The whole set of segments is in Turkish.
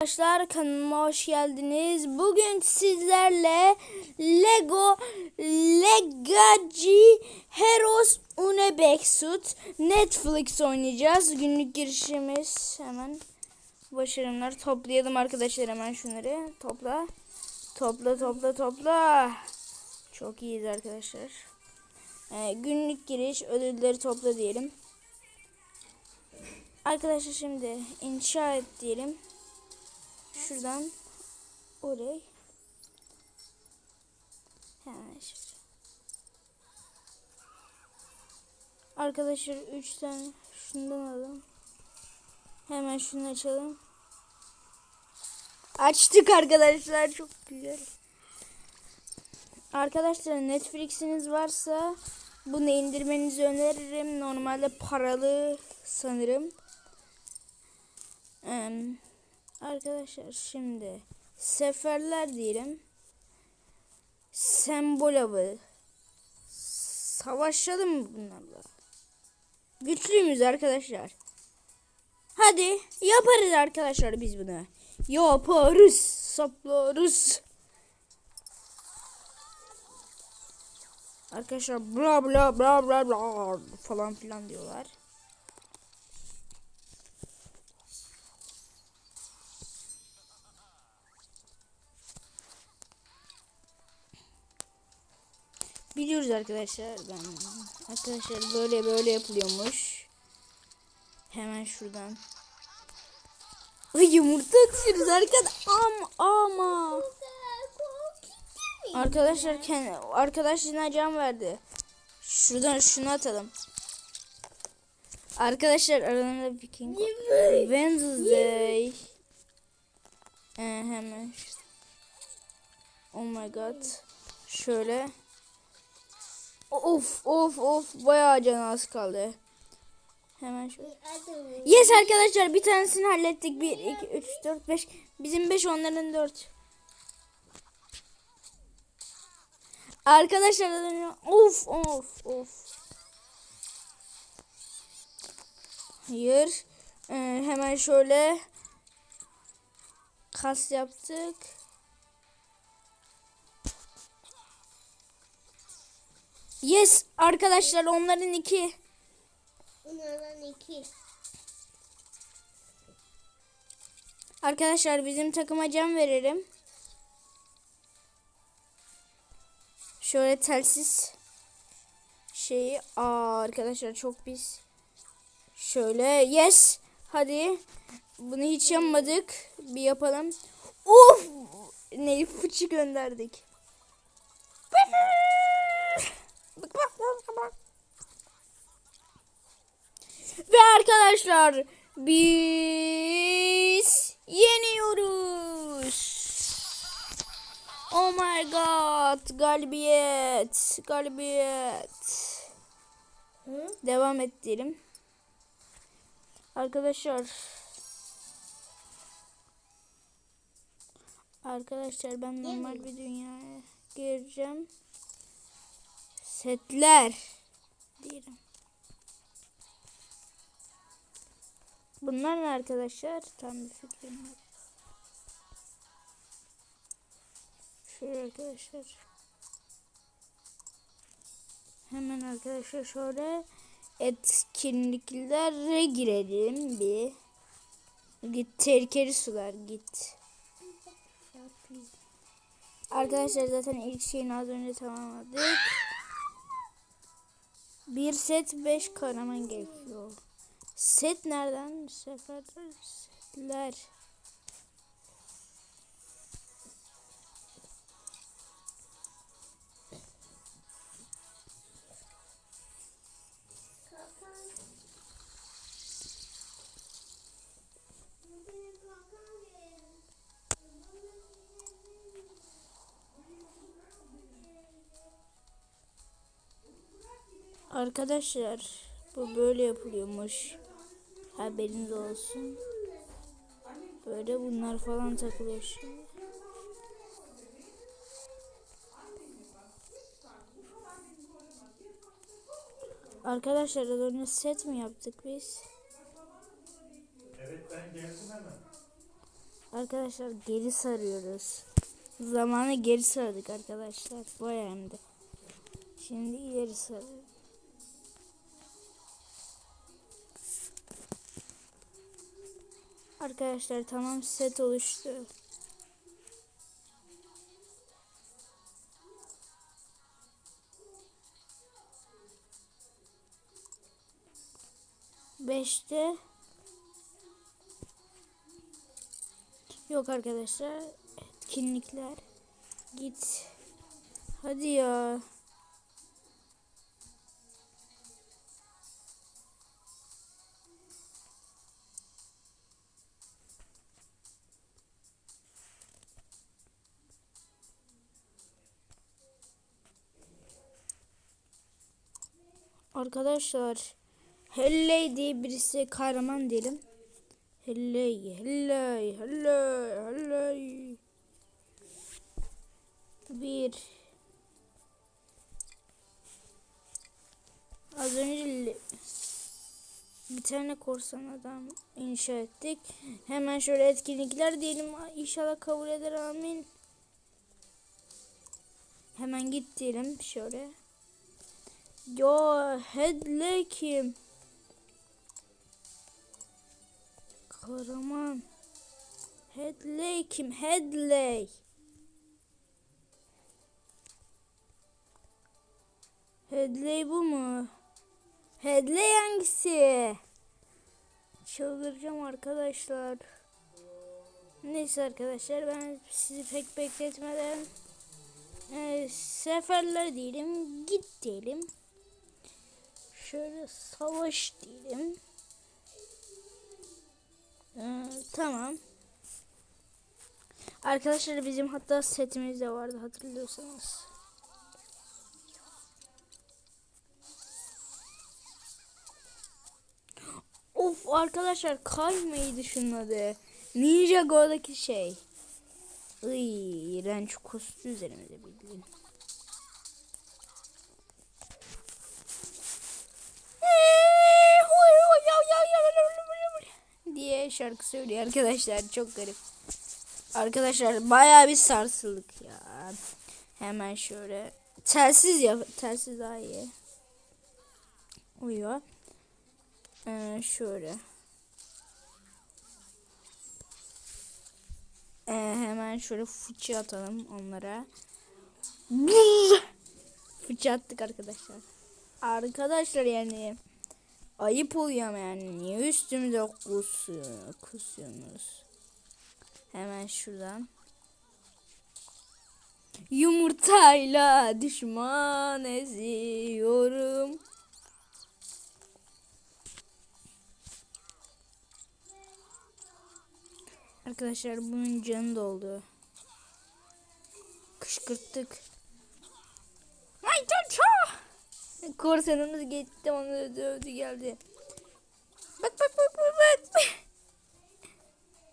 Arkadaşlar kanalıma hoş geldiniz. Bugün sizlerle Lego Legacy Heroes Unebexut Netflix oynayacağız. Günlük girişimiz hemen başarımlar toplayalım arkadaşlar hemen şunları. Topla. Topla topla topla. Çok iyiyiz arkadaşlar. Ee, günlük giriş ödülleri topla diyelim. Arkadaşlar şimdi inşa et diyelim. Şuradan oraya. Hemen şöyle. Arkadaşlar 3 tane şundan alalım. Hemen şunu açalım. Açtık arkadaşlar çok güzel. Arkadaşlar Netflix'iniz varsa bunu indirmenizi öneririm. Normalde paralı sanırım. Eee Arkadaşlar şimdi seferler diyelim. Sembol avı. Savaşalım mı bunlarla? Güçlüyüz arkadaşlar. Hadi yaparız arkadaşlar biz bunu. Yaparız. Saplarız. Arkadaşlar bla bla bla bla bla falan filan diyorlar. Biliyoruz arkadaşlar. Ben arkadaşlar böyle böyle yapılıyormuş. Hemen şuradan. Ay yumurta atıyoruz arkadaşlar. Ama ama. Arkadaşlar kendi arkadaşına can verdi. Şuradan şunu atalım. Arkadaşlar aralarında Viking Wednesday. Ee, hemen. Oh my god. Şöyle. Of of of bayağı can az kaldı. Hemen şu. Yes arkadaşlar bir tanesini hallettik. 1 2 3 4 5. Bizim 5 onların 4. Arkadaşlar of of of. Hayır. Ee, hemen şöyle kas yaptık. Yes arkadaşlar onların iki. Bunlardan iki. Arkadaşlar bizim takıma can verelim. Şöyle telsiz şeyi. Aa arkadaşlar çok pis. Şöyle yes. Hadi. Bunu hiç yapmadık. Bir yapalım. Of! Neyi fıçı gönderdik. Ve arkadaşlar biz yeniyoruz. Oh my god galibiyet galibiyet. Hı? Devam et diyelim. Arkadaşlar Arkadaşlar ben normal bir dünyaya gireceğim. Setler diyelim. Bunlar ne arkadaşlar? Tam bir fikrim yok. Şöyle arkadaşlar. Hemen arkadaşlar şöyle etkinliklere girelim bir. Git tehlikeli sular git. Arkadaşlar zaten ilk şeyini az önce tamamladık. Bir set 5 kahraman gerekiyor. Set nereden? Seferler setler. Arkadaşlar bu böyle yapılıyormuş. Haberiniz olsun. Böyle bunlar falan takılıyor şimdi. Arkadaşlar az önce set mi yaptık biz? Evet ben geldim hemen. Arkadaşlar geri sarıyoruz. Zamanı geri sardık arkadaşlar. Bayağı hem de. Şimdi ileri sarıyoruz. Arkadaşlar tamam set oluştu. Beşte. Yok arkadaşlar etkinlikler. Git. Hadi ya Arkadaşlar Helley diye birisi kahraman diyelim. Helley, helley, helley, helley. Bir. Az önce bir tane korsan adam inşa ettik. Hemen şöyle etkinlikler diyelim. İnşallah kabul eder amin. Hemen git diyelim şöyle. Yo Headley kim? Kahraman. Headley kim? Headley. Headley bu mu? Headley hangisi? Çıldıracağım arkadaşlar. Neyse arkadaşlar ben sizi pek bekletmeden e, seferler diyelim. Git. Şöyle savaş diyelim. Ee, tamam. Arkadaşlar bizim hatta setimiz de vardı hatırlıyorsanız. Of arkadaşlar Kay mıydı şunun adı? Ninja Go'daki şey. Iy, iğrenç kustu üzerimize bildiğin. Diye şarkı söylüyor arkadaşlar çok garip. Arkadaşlar bayağı bir sarsıldık ya. Hemen şöyle telsiz yap telsiz daha iyi. Uyuyor. Ee, şöyle. Ee, hemen şöyle fıçı atalım onlara. fıçı attık arkadaşlar. Arkadaşlar yani ayıp oluyor yani niye üstümüze kusuyor, kusuyorsunuz? Hemen şuradan. Yumurtayla düşman eziyorum. Arkadaşlar bunun canı doldu. Kışkırttık. Ay çocuk. Korsanımız gitti onu dövdü geldi. Bak bak bak bak bak.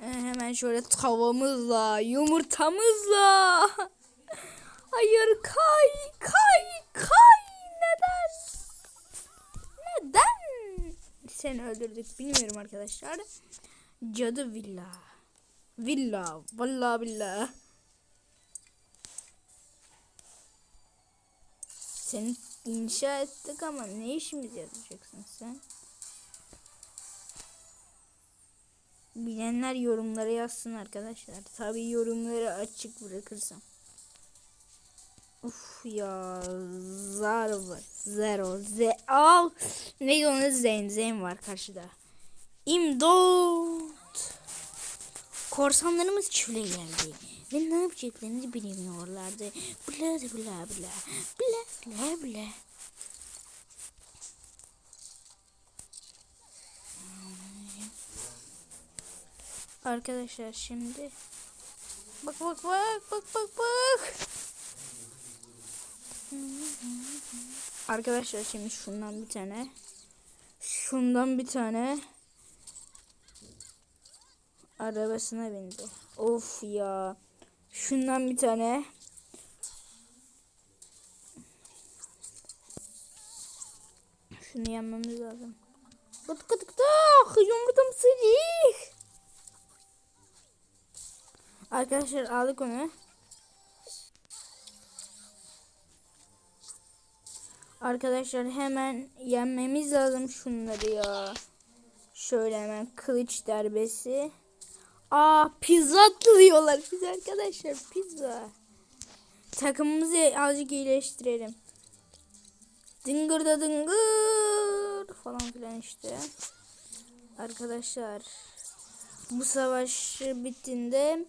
Hemen şöyle tavamızla, yumurtamızla. Hayır kay, kay, kay. Neden? Neden? Seni öldürdük bilmiyorum arkadaşlar. Cadı villa. Villa. Vallahi billah. Seni inşa ettik ama ne işimize yarayacaksın sen? Bilenler yorumlara yazsın arkadaşlar. Tabi yorumları açık bırakırsam. Uf ya zar var. Zero. Ze al. Neydi onun Zeyn. Zeyn var karşıda. İmdat. Korsanlarımız çöle geldi. Ve ne yapacaklarını bilmiyorlardı. Bla bla bla. Bla bla bla. Arkadaşlar şimdi bak bak bak bak bak bak. Arkadaşlar şimdi şundan bir tane şundan bir tane arabasına bindi. Of ya. Şundan bir tane Şunu yenmemiz lazım. Kıt kıt kıt. Yumurtam sıcak. Arkadaşlar aldık onu. Arkadaşlar hemen yenmemiz lazım şunları ya. Şöyle hemen kılıç darbesi. Aa pizza atlıyorlar biz arkadaşlar pizza. Takımımızı azıcık iyileştirelim. Dıngır da dıngır falan filan işte. Arkadaşlar bu savaş bittiğinde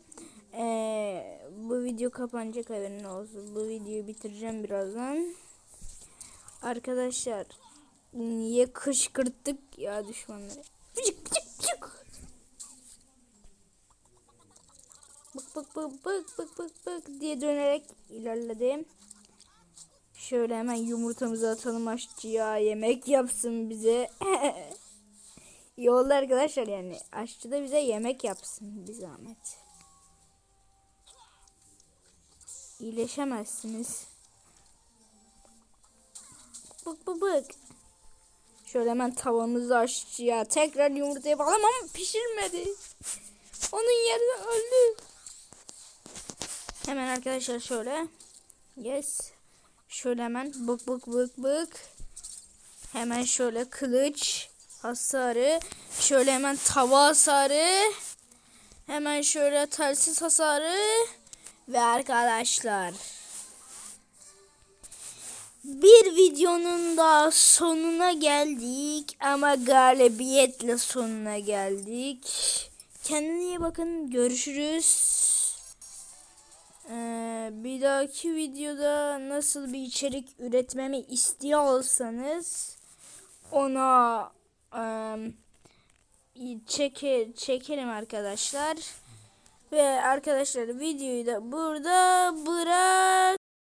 eee, bu video kapanacak haberin olsun. Bu videoyu bitireceğim birazdan. Arkadaşlar niye kışkırttık ya düşmanları? Bıcık bıcık bıcık. Bık bık bık bık bık bık bık diye dönerek ilerledim. Şöyle hemen yumurtamızı atalım aşçıya yemek yapsın bize. İyi oldu arkadaşlar yani aşçı da bize yemek yapsın bir zahmet. İyileşemezsiniz. Bık bık bık. Şöyle hemen tavamızı aşçıya tekrar yumurta yapalım ama pişirmedi. Onun yerine öldü. Hemen arkadaşlar şöyle. Yes. Şöyle hemen bık bık bık bık. Hemen şöyle kılıç hasarı. Şöyle hemen tava hasarı. Hemen şöyle telsiz hasarı. Ve arkadaşlar. Bir videonun da sonuna geldik ama galibiyetle sonuna geldik. Kendine iyi bakın. Görüşürüz. Ee, bir dahaki videoda nasıl bir içerik üretmemi istiyorsanız ona em, çeke, çekelim arkadaşlar. Ve arkadaşlar videoyu da burada